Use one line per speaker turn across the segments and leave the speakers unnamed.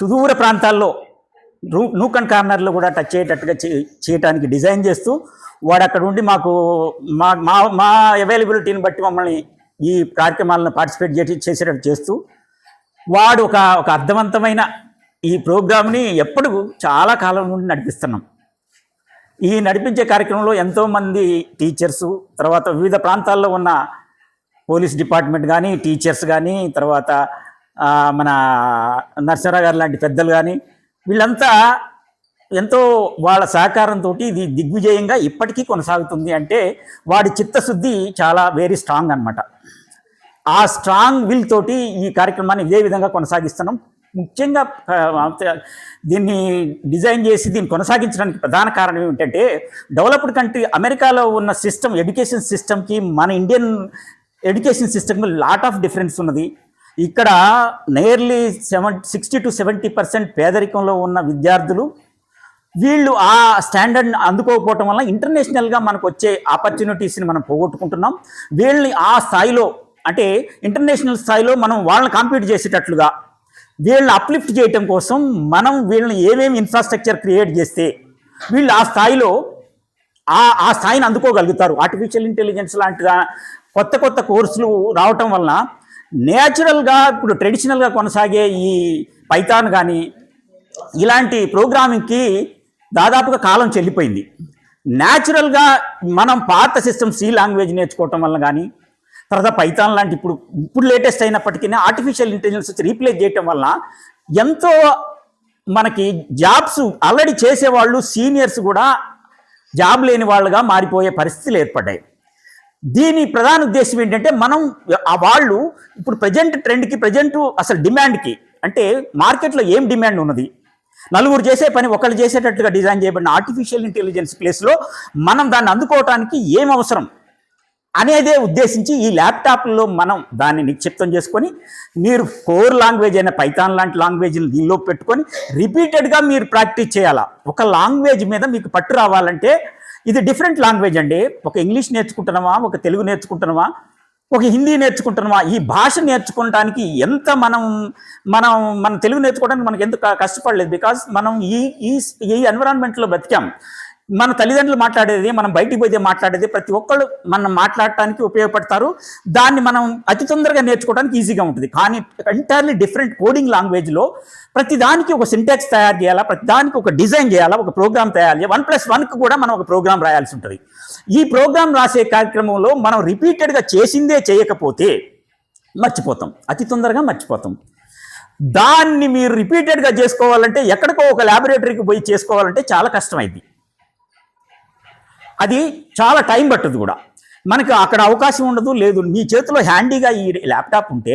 సుదూర ప్రాంతాల్లో రూ నూకన్ కార్నర్లో కూడా టచ్ అయ్యేటట్టుగా చే- చేయటానికి డిజైన్ చేస్తూ వాడు అక్కడ ఉండి మాకు మా మా మా అవైలబిలిటీని బట్టి మమ్మల్ని ఈ కార్యక్రమాలను పార్టిసిపేట్ చేసి చేసేటట్టు చేస్తూ వాడు ఒక ఒక అర్థవంతమైన ఈ ప్రోగ్రామ్ని ఎప్పుడు చాలా కాలం నుండి నడిపిస్తున్నాం. ఈ నడిపించే కార్యక్రమంలో ఎంతోమంది టీచర్సు తర్వాత వివిధ ప్రాంతాల్లో ఉన్న పోలీస్ డిపార్ట్మెంట్ కానీ టీచర్స్ కానీ తర్వాత మన నర్సరా గారు లాంటి పెద్దలు కానీ వీళ్ళంతా ఎంతో వాళ్ళ సహకారంతో ఇది దిగ్విజయంగా ఇప్పటికీ కొనసాగుతుంది అంటే వాడి చిత్తశుద్ధి చాలా వెరీ స్ట్రాంగ్ అనమాట ఆ స్ట్రాంగ్ విల్ తోటి ఈ కార్యక్రమాన్ని ఇదే విధంగా కొనసాగిస్తున్నాం. ముఖ్యంగా దీన్ని డిజైన్ చేసి దీన్ని కొనసాగించడానికి ప్రధాన కారణం ఏమిటంటే డెవలప్డ్ కంట్రీ అమెరికాలో ఉన్న సిస్టమ్ ఎడ్యుకేషన్ సిస్టమ్కి మన ఇండియన్ ఎడ్యుకేషన్ సిస్టమ్కి లాట్ ఆఫ్ డిఫరెన్స్ ఉన్నది. ఇక్కడ nearly seven sixty to seventy percent పేదరికంలో ఉన్న విద్యార్థులు వీళ్ళు ఆ స్టాండర్డ్ని అందుకోకపోవటం వల్ల ఇంటర్నేషనల్గా మనకు వచ్చే ఆపర్చునిటీస్ని మనం పోగొట్టుకుంటున్నాం. వీళ్ళని ఆ స్థాయిలో అంటే ఇంటర్నేషనల్ స్థాయిలో మనం వాళ్ళని కాంపీట్ చేసేటట్లుగా వీళ్ళని అప్లిఫ్ట్ చేయటం కోసం మనం వీళ్ళని ఏమేమి ఇన్ఫ్రాస్ట్రక్చర్ క్రియేట్ చేస్తే వీళ్ళు ఆ స్థాయిలో ఆ ఆ స్థాయిని అందుకోగలుగుతారు. ఆర్టిఫిషియల్ ఇంటెలిజెన్స్ లాంటి కొత్త కొత్త కోర్సులు రావటం వలన నేచురల్గా ఇప్పుడు ట్రెడిషనల్గా కొనసాగే ఈ పైథాన్ కానీ ఇలాంటి ప్రోగ్రామింగ్కి దాదాపుగా కాలం చెల్లిపోయింది. న్యాచురల్గా మనం పాత సిస్టమ్ సి లాంగ్వేజ్ నేర్చుకోవటం వల్ల కానీ తర్వాత పైథాన్ లాంటి ఇప్పుడు ఇప్పుడు లేటెస్ట్ అయినప్పటికీ ఆర్టిఫిషియల్ ఇంటెలిజెన్స్ వచ్చి రీప్లేస్ చేయటం వల్ల ఎంతో మనకి జాబ్స్ ఆల్రెడీ చేసేవాళ్ళు సీనియర్స్ కూడా జాబ్ లేని వాళ్ళుగా మారిపోయే పరిస్థితులు ఏర్పడ్డాయి. దీని ప్రధాన ఉద్దేశం ఏంటంటే మనం ఆ వాళ్ళు ఇప్పుడు ప్రజెంట్ ట్రెండ్కి ప్రజెంట్ అసలు డిమాండ్కి అంటే మార్కెట్లో ఏం డిమాండ్ ఉన్నది? నలుగురు చేసే పని ఒకళ్ళు చేసేటట్టుగా డిజైన్ చేయబడిన ఆర్టిఫిషియల్ ఇంటెలిజెన్స్ ప్లేస్లో మనం దాన్ని అందుకోవటానికి ఏం అవసరం? అనేదే ఉద్దేశించి ఈ ల్యాప్టాప్లో మనం దాన్ని నిక్షిప్తం చేసుకొని మీరు కోర్ లాంగ్వేజ్ అయిన పైథాన్ లాంటి లాంగ్వేజ్ని దీనిలో పెట్టుకొని రిపీటెడ్గా మీరు ప్రాక్టీస్ చేయాలా? ఒక లాంగ్వేజ్ మీద మీకు పట్టు రావాలంటే ఇది డిఫరెంట్ లాంగ్వేజ్ అండి. ఒక ఇంగ్లీష్ నేర్చుకుంటున్నామా ఒక తెలుగు నేర్చుకుంటున్నామా ఒక హిందీ నేర్చుకుంటున్నామా ఈ భాష నేర్చుకోవడానికి ఎంత మనం మనం మన తెలుగు నేర్చుకోవడానికి మనకి ఎంత కష్టపడలేదు. బికాస్ మనం ఈ ఈ ఈ ఎన్విరాన్మెంట్లో బతికాం మన తల్లిదండ్రులు మాట్లాడేది మనం బయటికి పోతే మాట్లాడేది ప్రతి ఒక్కళ్ళు మనం మాట్లాడటానికి ఉపయోగపడతారు. దాన్ని మనం అతి తొందరగా నేర్చుకోవడానికి ఈజీగా ఉంటుంది. కానీ ఎంటైర్లీ డిఫరెంట్ కోడింగ్ లాంగ్వేజ్లో ప్రతి దానికి ఒక సింటాక్స్ తయారు చేయాలా ప్రతి దానికి ఒక డిజైన్ చేయాలా ఒక ప్రోగ్రామ్ తయారు చేయాలి వన్ ప్లస్ వన్కి కూడా మనం ఒక ప్రోగ్రామ్ రాయాల్సి ఉంటుంది. ఈ ప్రోగ్రామ్ రాసే కార్యక్రమంలో మనం రిపీటెడ్గా చేసిందే చేయకపోతే మర్చిపోతాం. అతి తొందరగా మర్చిపోతాం. దాన్ని మీరు రిపీటెడ్గా చేసుకోవాలంటే ఎక్కడికో ఒక ల్యాబొరేటరీకి పోయి చేసుకోవాలంటే చాలా కష్టమైంది. అది చాలా టైం పట్టదు కూడా. మనకి అక్కడ అవకాశం ఉండదు లేదు. మీ చేతిలో హ్యాండీగా ఈ ల్యాప్టాప్ ఉంటే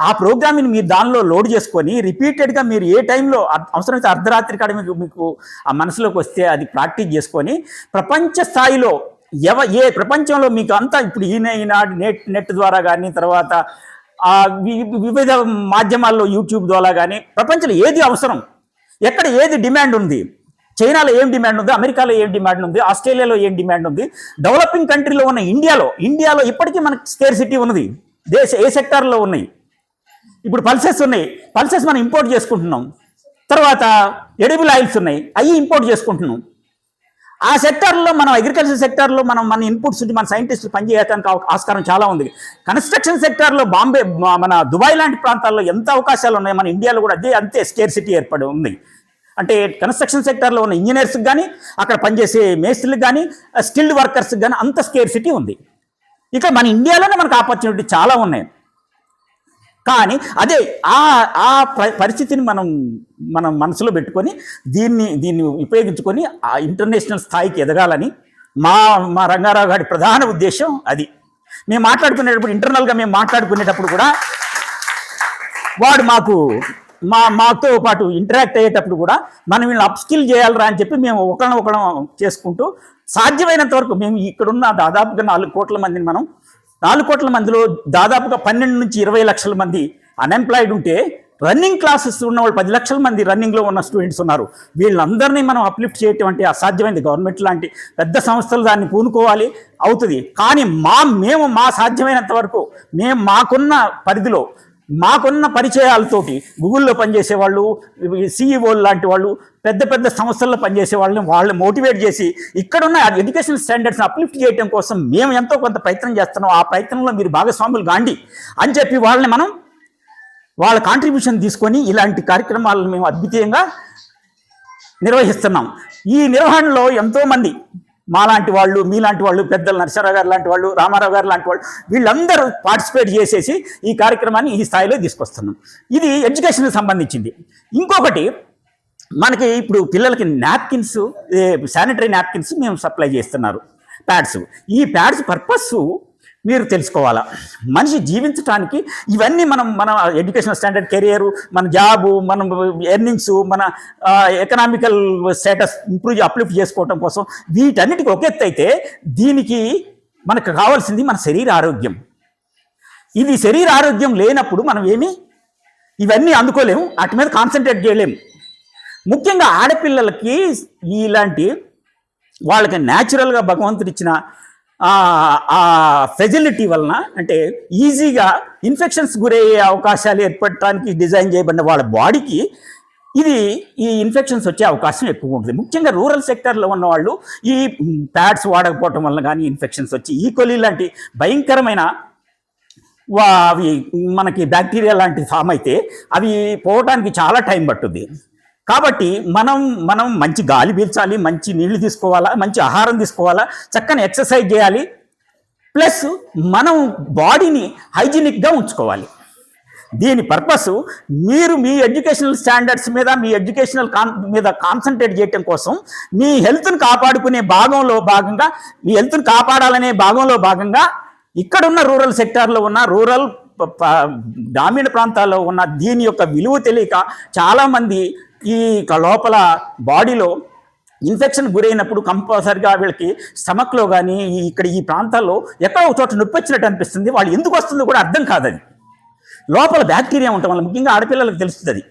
ఆ ప్రోగ్రామ్ని మీరు దానిలో లోడ్ చేసుకొని రిపీటెడ్గా మీరు ఏ టైంలో అర్- అవసరమైతే అర్ధరాత్రి కాడ మీకు మీకు ఆ మనసులోకి వస్తే అది ప్రాక్టీస్ చేసుకొని ప్రపంచ స్థాయిలో ఎవ ఏ ప్రపంచంలో మీకు అంతా ఇప్పుడు ఈయన ఈనాడు నెట్ నెట్ ద్వారా కానీ తర్వాత ఆ వివిధ మాధ్యమాల్లో యూట్యూబ్ ద్వారా కానీ ప్రపంచంలో ఏది అవసరం? ఎక్కడ ఏది డిమాండ్ ఉంది? చైనాలో ఏం డిమాండ్ ఉంది? అమెరికాలో ఏం డిమాండ్ ఉంది? ఆస్ట్రేలియాలో ఏం డిమాండ్ ఉంది? డెవలపింగ్ కంట్రీలో ఉన్న ఇండియాలో ఇండియాలో ఇప్పటికీ మనకి స్కేర్ సిటీ ఉన్నది. దేశ ఏ సెక్టార్లో ఉన్నాయి? ఇప్పుడు పల్సెస్ ఉన్నాయి. పల్సెస్ మనం ఇంపోర్ట్ చేసుకుంటున్నాం. తర్వాత ఎడిబుల్ ఆయిల్స్ ఉన్నాయి. అవి ఇంపోర్ట్ చేసుకుంటున్నాం. ఆ సెక్టార్లో మనం అగ్రికల్చర్ సెక్టార్లో మనం మన ఇన్పుట్స్ ఉంటే మన సైంటిస్టులు పనిచేయడానికి ఆస్కారం చాలా ఉంది. కన్స్ట్రక్షన్ సెక్టార్లో బాంబే మన దుబాయ్ లాంటి ప్రాంతాల్లో ఎంత అవకాశాలు ఉన్నాయి? మన ఇండియాలో కూడా అదే అంతే స్కేర్ సిటీ ఏర్పడి ఉంది. అంటే కన్స్ట్రక్షన్ సెక్టార్లో ఉన్న ఇంజనీర్స్కి కానీ అక్కడ పనిచేసే మేస్త్రులకు కానీ స్కిల్డ్ వర్కర్స్కి కానీ అంత స్కేర్ సిటీ ఉంది. ఇక మన ఇండియాలోనే మనకు ఆపర్చునిటీ చాలా ఉన్నాయి. కానీ అదే ఆ ఆ ప- పరిస్థితిని మనం మనం మనసులో పెట్టుకొని దీన్ని దీన్ని ఉపయోగించుకొని ఆ ఇంటర్నేషనల్ స్థాయికి ఎదగాలని మా మా రంగారావు గారి ప్రధాన ఉద్దేశం అది. మేము మాట్లాడుకునేటప్పుడు ఇంటర్నల్గా మేము మాట్లాడుకునేటప్పుడు కూడా వాడు మాకు మా మాతో పాటు ఇంటరాక్ట్ అయ్యేటప్పుడు కూడా మనం వీళ్ళని అప్స్కిల్ చేయాలరా అని చెప్పి మేము ఒకళ్ళని ఒకళ్ళం చేసుకుంటూ సాధ్యమైనంత వరకు మేము ఇక్కడున్న దాదాపుగా నాలుగు కోట్ల మందిని మనం నాలుగు కోట్ల మందిలో దాదాపుగా పన్నెండు నుంచి ఇరవై లక్షల మంది అన్ఎంప్లాయిడ్ ఉంటే రన్నింగ్ క్లాసెస్ ఉన్న వాళ్ళు పది లక్షల మంది రన్నింగ్లో ఉన్న స్టూడెంట్స్ ఉన్నారు. వీళ్ళందరినీ మనం అప్లిఫ్ట్ చేయటం అంటే అసాధ్యమైంది. గవర్నమెంట్ లాంటి పెద్ద సంస్థలు దాన్ని పూనుకోవాలి అవుతుంది. కానీ మా మేము మా సాధ్యమైనంత వరకు మేము మాకున్న పరిధిలో మాకున్న పరిచయాలతోటి గూగుల్లో పనిచేసే వాళ్ళు సిఇఓ లాంటి వాళ్ళు పెద్ద పెద్ద సంస్థల్లో పనిచేసే వాళ్ళని వాళ్ళని మోటివేట్ చేసి ఇక్కడున్న ఎడ్యుకేషన్ స్టాండర్డ్స్ని అప్లిఫ్ట్ చేయడం కోసం మేము ఎంతో కొంత ప్రయత్నం చేస్తున్నాం. ఆ ప్రయత్నంలో మీరు భాగస్వాములు కాండి. అని చెప్పి వాళ్ళని మనం వాళ్ళ కాంట్రిబ్యూషన్ తీసుకొని ఇలాంటి కార్యక్రమాలను మేము అద్వితీయంగా నిర్వహిస్తున్నాం. ఈ నిర్వహణలో ఎంతోమంది మాలాంటి వాళ్ళు మీలాంటి వాళ్ళు పెద్దలు నరసరావు గారు లాంటి వాళ్ళు రామారావు గారు లాంటి వాళ్ళు వీళ్ళందరూ పార్టిసిపేట్ చేసేసి ఈ కార్యక్రమాన్ని ఈ స్థాయిలో తీసుకొస్తున్నాం. ఇది ఎడ్యుకేషన్కి సంబంధించింది. ఇంకొకటి మనకి ఇప్పుడు పిల్లలకి నాప్కిన్స్ శానిటరీ నాప్కిన్స్ మేము సప్లై చేస్తున్నారు. ప్యాడ్స్. ఈ ప్యాడ్స్ పర్పస్ మీరు తెలుసుకోవాలా? మనిషి జీవించడానికి ఇవన్నీ మనం మన ఎడ్యుకేషన్ స్టాండర్డ్ కెరియర్ మన జాబు మన ఎర్నింగ్స్ మన ఎకనామికల్ స్టేటస్ ఇంప్రూవ్ అప్లిఫ్ట్ చేసుకోవటం కోసం వీటన్నిటికి ఒక ఎత్తు అయితే దీనికి మనకు కావాల్సింది మన శరీర ఆరోగ్యం. ఇది శరీర ఆరోగ్యం లేనప్పుడు మనం ఏమి? ఇవన్నీ అందుకోలేము వాటి మీద కాన్సన్ట్రేట్ చేయలేము. ముఖ్యంగా ఆడపిల్లలకి ఇలాంటి వాళ్ళకి న్యాచురల్గా భగవంతుడిచ్చిన ఆ- ఫెసిలిటీ వలన అంటే ఈజీగా ఇన్ఫెక్షన్స్ గురయ్యే అవకాశాలు ఏర్పడటానికి డిజైన్ చేయబడిన వాళ్ళ బాడీకి ఇది ఈ ఇన్ఫెక్షన్స్ వచ్చే అవకాశం ఎక్కువ ఉంటుంది. ముఖ్యంగా రూరల్ సెక్టర్లో ఉన్న వాళ్ళు ఈ ప్యాడ్స్ వాడకపోవటం వలన కానీ ఇన్ఫెక్షన్స్ వచ్చి ఈకోలీ లాంటి భయంకరమైన వా అవి మనకి బ్యాక్టీరియా లాంటివి ఫామ్ అయితే అవి పోవడానికి చాలా టైం పట్టుద్ది. కాబట్టి మనం మనం మంచి గాలి పీల్చాలి మంచి నీళ్ళు తీసుకోవాలా మంచి ఆహారం తీసుకోవాలా చక్కని ఎక్సర్సైజ్ చేయాలి. ప్లస్ మనం బాడీని హైజీనిక్గా ఉంచుకోవాలి. దీని పర్పస్ మీరు మీ ఎడ్యుకేషనల్ స్టాండర్డ్స్ మీద మీ ఎడ్యుకేషనల్ కాన్ మీద కాన్సన్ట్రేట్ చేయటం కోసం మీ హెల్త్ను కాపాడుకునే భాగంలో భాగంగా మీ హెల్త్ని కాపాడాలనే భాగంలో భాగంగా ఇక్కడున్న రూరల్ సెక్టార్లో ఉన్న రూరల్ గ్రామీణ ప్రాంతాల్లో ఉన్న దీని యొక్క విలువ తెలియక చాలామంది ఈ లోపల బాడీలో ఇన్ఫెక్షన్ గురైనప్పుడు కంపల్సరిగా వీళ్ళకి స్టమక్లో కానీ ఇక్కడ ఈ ప్రాంతాల్లో ఎక్కడో ఒక చోట నొప్పి వచ్చినట్టు అనిపిస్తుంది. వాళ్ళు ఎందుకు వస్తుందో కూడా అర్థం కాదది. లోపల బ్యాక్టీరియా ఉండటం వల్ల ముఖ్యంగా ఆడపిల్లలకు తెలుస్తుంది. అది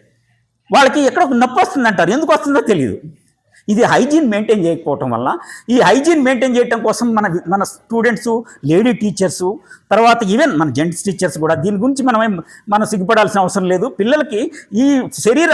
వాళ్ళకి ఎక్కడో ఒక నొప్పి వస్తుంది అంటారు ఎందుకు వస్తుందో తెలియదు. ఇది హైజీన్ మెయింటైన్ చేయకపోవటం వల్ల ఈ హైజీన్ మెయింటైన్ చేయడం కోసం మన మన స్టూడెంట్స్ లేడీ టీచర్స్ తర్వాత ఈవెన్ మన జెంట్స్ టీచర్స్ కూడా దీని గురించి మనం మనం సిగ్గుపడాల్సిన అవసరం లేదు. పిల్లలకి ఈ శరీర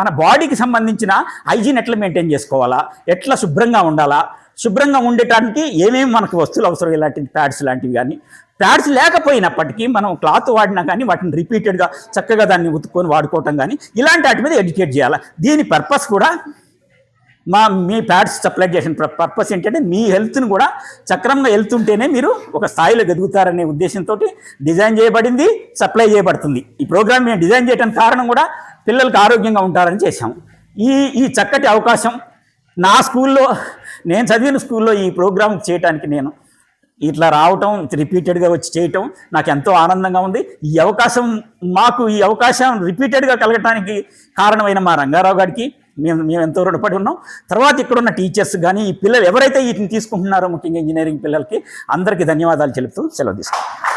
మన బాడీకి సంబంధించిన హైజీన్ ఎట్లా మెయింటైన్ చేసుకోవాలా? ఎట్లా శుభ్రంగా ఉండాలా? శుభ్రంగా ఉండటానికి ఏమేమి మనకు వస్తువులు అవసరం? ఇలాంటి ప్యాడ్స్ లాంటివి కానీ ప్యాడ్స్ లేకపోయినప్పటికీ మనం క్లాత్ వాడినా కానీ వాటిని రిపీటెడ్గా చక్కగా దాన్ని ఉతుక్కొని వాడుకోవటం కానీ ఇలాంటి వాటి మీద ఎడ్యుకేట్ చేయాలి? దీని పర్పస్ కూడా మా మీ ప్యాడ్స్ సప్లై చేసిన పర్పస్ ఏంటంటే మీ హెల్త్ని కూడా చక్రంగా హెల్త్ ఉంటేనే మీరు ఒక స్థాయిలో ఎదుగుతారనే ఉద్దేశంతో డిజైన్ చేయబడింది సప్లై చేయబడుతుంది. ఈ ప్రోగ్రామ్ మేము డిజైన్ చేయడానికి కారణం కూడా పిల్లలకు ఆరోగ్యంగా ఉంటారని చేశాము ఈ ఈ చక్కటి అవకాశం నా స్కూల్లో నేను చదివిన స్కూల్లో ఈ ప్రోగ్రామ్ చేయడానికి నేను ఇట్లా రావటం రిపీటెడ్గా వచ్చి చేయటం నాకు ఎంతో ఆనందంగా ఉంది. ఈ అవకాశం మాకు ఈ అవకాశం రిపీటెడ్గా కలగటానికి కారణమైన మా రంగారావు గారికి మేము మేము ఎంతో రుణపడి ఉన్నాం. తర్వాత ఇక్కడున్న టీచర్స్ కానీ ఈ పిల్లలు ఎవరైతే వీటిని తీసుకుంటున్నారో ముఖ్యంగా ఇంజనీరింగ్ పిల్లలకి అందరికీ ధన్యవాదాలు చెబుతూ సెలవు తీసుకుంటాం